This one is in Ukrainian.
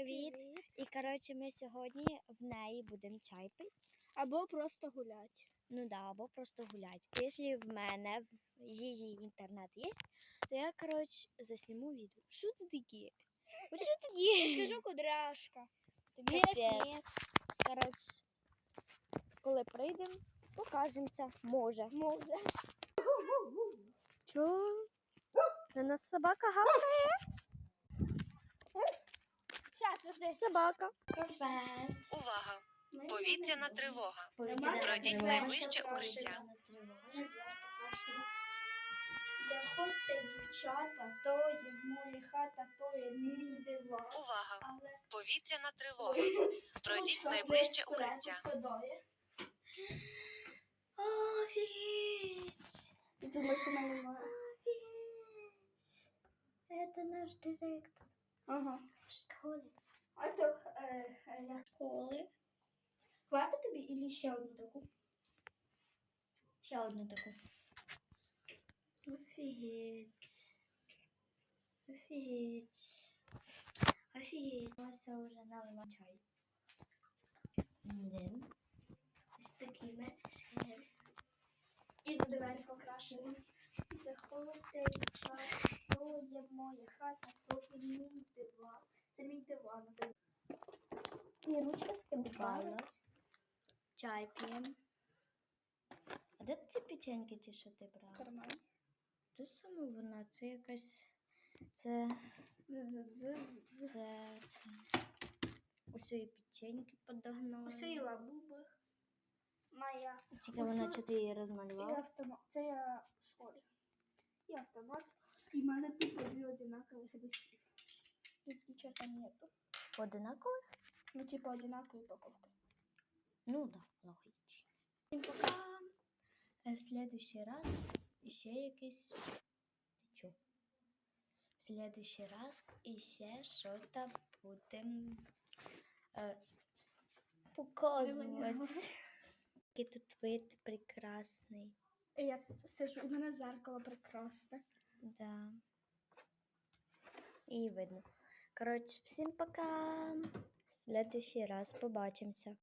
привіт! І коротше, ми сьогодні в неї будемо чай пити. Або просто гуляти. Ну да, або просто гуляти. Якщо в мене в її інтернет є, то я, коротше, засніму відео. Що таке? От що таке? Скажу кудряшка. Тобі. Коротше, коли прийдемо, покажемося. Може. Може. Чо? На нас собака гавкає? Собака. Увага! Повітряна тривога. Пройдіть найближче укриття. Заходьте, дівчата, то є моя хата, то є мій диван. Увага! Але Повітряна тривога. Пройдіть найближче укриття. Немає. Офігеть! Это наш директор Ага. школи. А то е, е, я Школи. хватить тобі і ще одну таку? Ще одну таку. Офігеть. Офігеть. Офігеть. Ось вже налила чай. Йдем. Ось такими схеми. І до двері покрашені. Заходьте, дівчата, то є моя хата, то є мій диван. Це мій диван. І ручка з. Чай п'ємо. А де ці печеньки ті, що ти брала? Карман. Це саме вона, це якась. Це. Це. Ось і печеньки подогнали. Ось і лабуба. Моя. Тільки вона чи ти її розмалювала? автомат. Це я в школі. І автомат. І в мене тут дві одинакових душі. Тут нічого там нету. Одинаково? Ну, типа одинакові упаковки. Ну да, логічно. Пока. Е, В следующий раз ще якийсь. Чо? В следующий раз іще щось будемо е, показувати. Який тут вид прекрасний. І я тут сижу, і в мене зеркало прекрасне. Да. І видно. Коротше, всім пока. В следующий раз побачимося.